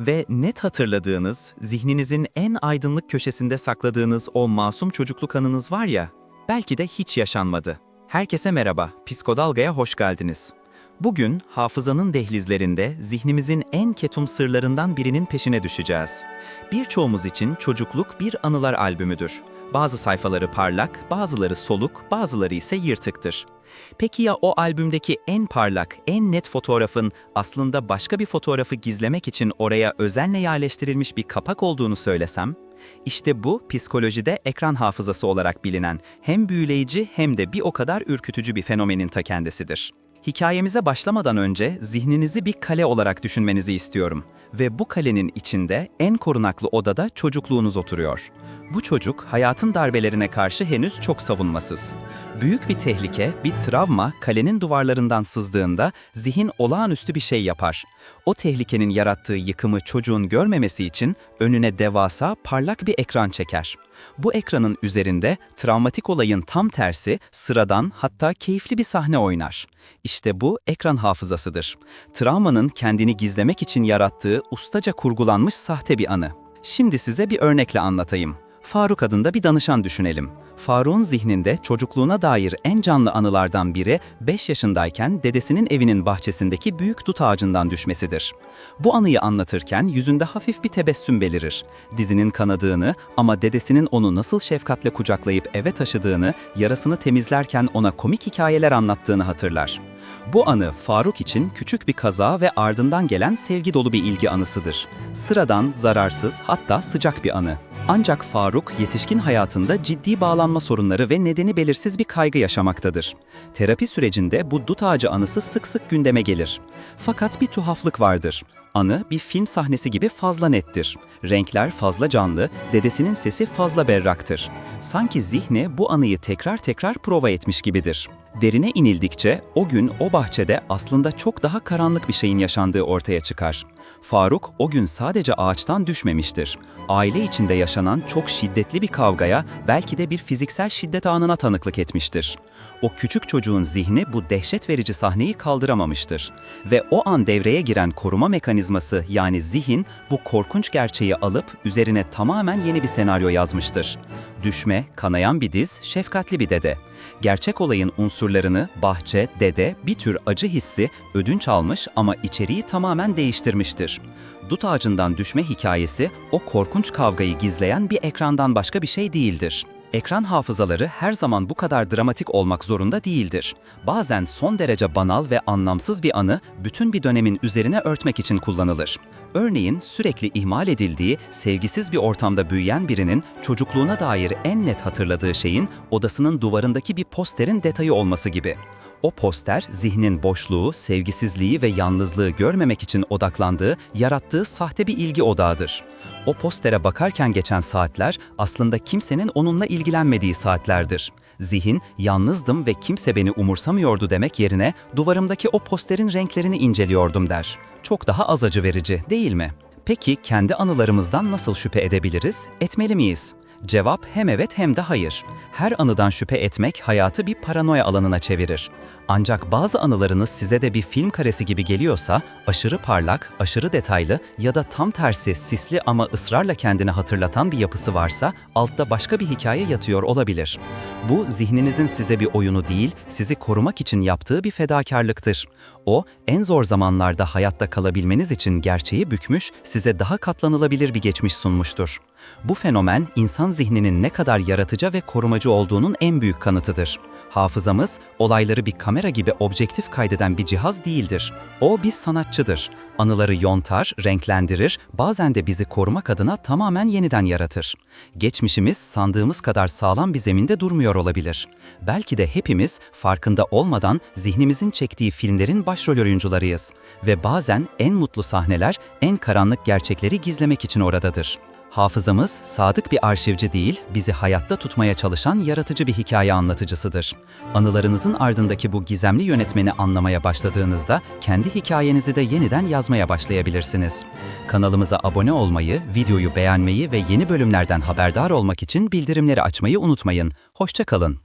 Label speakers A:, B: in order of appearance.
A: Ve net hatırladığınız, zihninizin en aydınlık köşesinde sakladığınız o masum çocukluk anınız var ya, belki de hiç yaşanmadı. Herkese merhaba, Psikodalga'ya hoş geldiniz. Bugün hafızanın dehlizlerinde zihnimizin en ketum sırlarından birinin peşine düşeceğiz. Birçoğumuz için çocukluk bir anılar albümüdür. Bazı sayfaları parlak, bazıları soluk, bazıları ise yırtıktır. Peki ya o albümdeki en parlak, en net fotoğrafın aslında başka bir fotoğrafı gizlemek için oraya özenle yerleştirilmiş bir kapak olduğunu söylesem? İşte bu psikolojide ekran hafızası olarak bilinen hem büyüleyici hem de bir o kadar ürkütücü bir fenomenin ta kendisidir. Hikayemize başlamadan önce zihninizi bir kale olarak düşünmenizi istiyorum. Ve bu kalenin içinde en korunaklı odada çocukluğunuz oturuyor. Bu çocuk hayatın darbelerine karşı henüz çok savunmasız. Büyük bir tehlike, bir travma kalenin duvarlarından sızdığında zihin olağanüstü bir şey yapar. O tehlikenin yarattığı yıkımı çocuğun görmemesi için önüne devasa, parlak bir ekran çeker. Bu ekranın üzerinde travmatik olayın tam tersi, sıradan hatta keyifli bir sahne oynar. İşte bu ekran hafızasıdır. Travmanın kendini gizlemek için yarattığı ustaca kurgulanmış sahte bir anı. Şimdi size bir örnekle anlatayım. Faruk adında bir danışan düşünelim. Faruk'un zihninde çocukluğuna dair en canlı anılardan biri 5 yaşındayken dedesinin evinin bahçesindeki büyük dut ağacından düşmesidir. Bu anıyı anlatırken yüzünde hafif bir tebessüm belirir. Dizinin kanadığını ama dedesinin onu nasıl şefkatle kucaklayıp eve taşıdığını, yarasını temizlerken ona komik hikayeler anlattığını hatırlar. Bu anı Faruk için küçük bir kaza ve ardından gelen sevgi dolu bir ilgi anısıdır. Sıradan, zararsız, hatta sıcak bir anı. Ancak Faruk yetişkin hayatında ciddi bağlanma sorunları ve nedeni belirsiz bir kaygı yaşamaktadır. Terapi sürecinde bu dut ağacı anısı sık sık gündeme gelir. Fakat bir tuhaflık vardır. Anı bir film sahnesi gibi fazla nettir. Renkler fazla canlı, dedesinin sesi fazla berraktır. Sanki zihni bu anıyı tekrar tekrar prova etmiş gibidir. Derine inildikçe o gün o bahçede aslında çok daha karanlık bir şeyin yaşandığı ortaya çıkar. Faruk o gün sadece ağaçtan düşmemiştir. Aile içinde yaşanan çok şiddetli bir kavgaya, belki de bir fiziksel şiddet anına tanıklık etmiştir. O küçük çocuğun zihni bu dehşet verici sahneyi kaldıramamıştır. Ve o an devreye giren koruma mekanizması yani zihin bu korkunç gerçeği alıp üzerine tamamen yeni bir senaryo yazmıştır. Düşme, kanayan bir diz, şefkatli bir dede. Gerçek olayın unsurlarını bahçe, dede, bir tür acı hissi ödünç almış ama içeriği tamamen değiştirmiştir. Dut ağacından düşme hikayesi o korkunç kavgayı gizleyen bir ekrandan başka bir şey değildir. Ekran hafızaları her zaman bu kadar dramatik olmak zorunda değildir. Bazen son derece banal ve anlamsız bir anı bütün bir dönemin üzerine örtmek için kullanılır. Örneğin sürekli ihmal edildiği, sevgisiz bir ortamda büyüyen birinin çocukluğuna dair en net hatırladığı şeyin odasının duvarındaki bir posterin detayı olması gibi. O poster zihnin boşluğu, sevgisizliği ve yalnızlığı görmemek için odaklandığı, yarattığı sahte bir ilgi odağıdır. O postere bakarken geçen saatler aslında kimsenin onunla ilgilenmediği saatlerdir. Zihin, yalnızdım ve kimse beni umursamıyordu demek yerine duvarımdaki o posterin renklerini inceliyordum der. Çok daha az acı verici, değil mi? Peki kendi anılarımızdan nasıl şüphe edebiliriz? Etmeli miyiz? Cevap hem evet hem de hayır. Her anıdan şüphe etmek hayatı bir paranoya alanına çevirir. Ancak bazı anılarınız size de bir film karesi gibi geliyorsa, aşırı parlak, aşırı detaylı ya da tam tersi sisli ama ısrarla kendini hatırlatan bir yapısı varsa, altta başka bir hikaye yatıyor olabilir. Bu zihninizin size bir oyunu değil, sizi korumak için yaptığı bir fedakarlıktır. O, en zor zamanlarda hayatta kalabilmeniz için gerçeği bükmüş, size daha katlanılabilir bir geçmiş sunmuştur. Bu fenomen insan zihninin ne kadar yaratıcı ve korumacı olduğunun en büyük kanıtıdır. Hafızamız, olayları bir kamera gibi objektif kaydeden bir cihaz değildir. O bir sanatçıdır. Anıları yontar, renklendirir, bazen de bizi korumak adına tamamen yeniden yaratır. Geçmişimiz sandığımız kadar sağlam bir zeminde durmuyor olabilir. Belki de hepimiz farkında olmadan zihnimizin çektiği filmlerin başrol oyuncularıyız. Ve bazen en mutlu sahneler, en karanlık gerçekleri gizlemek için oradadır. Hafızamız sadık bir arşivci değil, bizi hayatta tutmaya çalışan yaratıcı bir hikaye anlatıcısıdır. Anılarınızın ardındaki bu gizemli yönetmeni anlamaya başladığınızda kendi hikayenizi de yeniden yazmaya başlayabilirsiniz. Kanalımıza abone olmayı, videoyu beğenmeyi ve yeni bölümlerden haberdar olmak için bildirimleri açmayı unutmayın. Hoşçakalın.